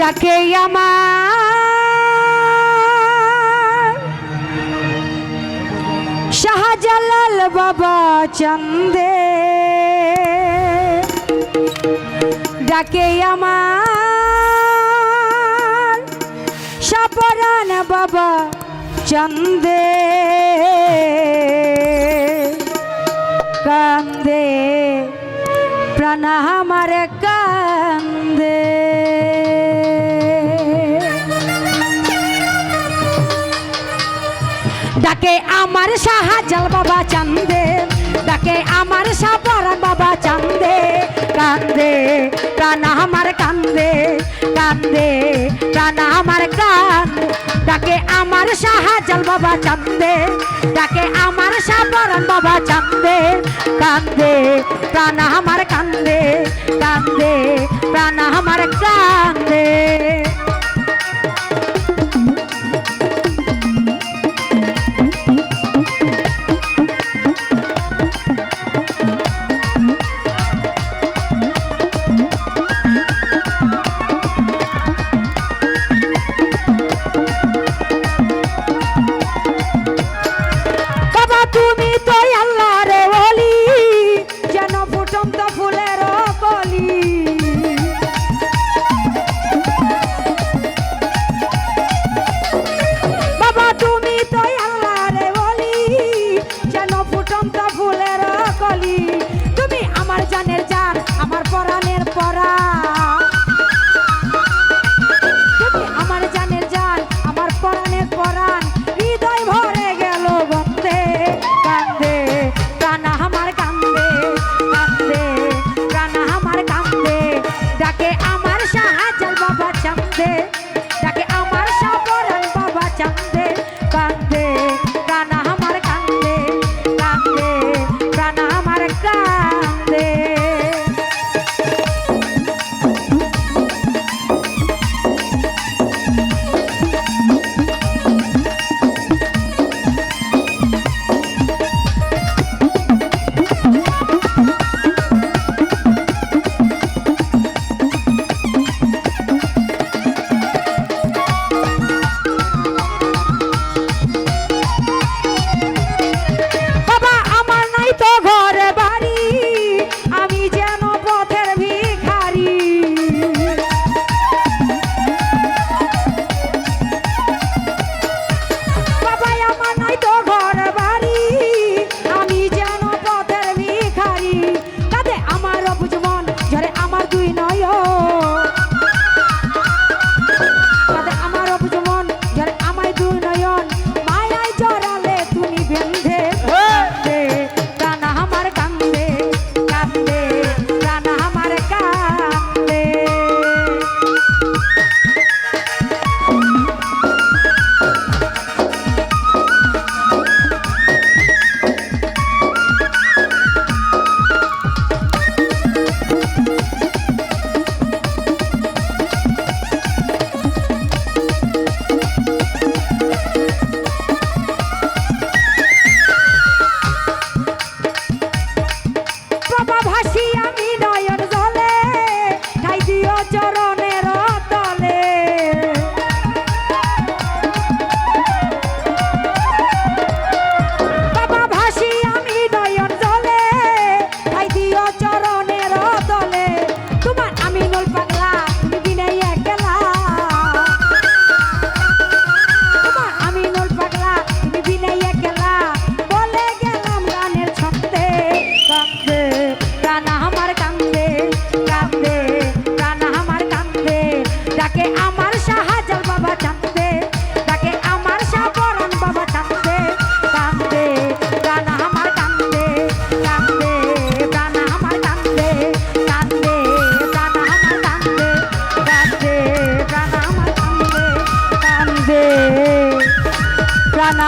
ডাকে আমার। শাহজালাল বাবা চন্দে। ডাকে আমার। সাপরান বাবা চন্দে। কান্দে। প্রাণ আমার কান্দে। ডাকে আমার শাহজাল বাবা চান্দে, ডাকে আমার সাপরান বাবা চান্দে, কান্দে, প্রাণ আমার কান্দে কান্দে, প্রাণ আমার কান্দে। ডাকে আমার শাহজাল বাবা চান্দে, ডাকে আমার সাপরান বাবা চান্দে, কান্দে, প্রাণ আমার কান্দে কান্দে, প্রাণ আমার কান্দে। আমার সাহায্যাল বাবা চান্দে ডাকে আমার শাহজাল বাবা ডাকে আমার শাহপরান বাবা চান্দে কান্দে প্রাণ আমার কান্দে আমার কান্দে কান্দে প্রাণ আমার কান্দে কান্দে প্রাণ আমার কান্দে কান্দে প্রাণ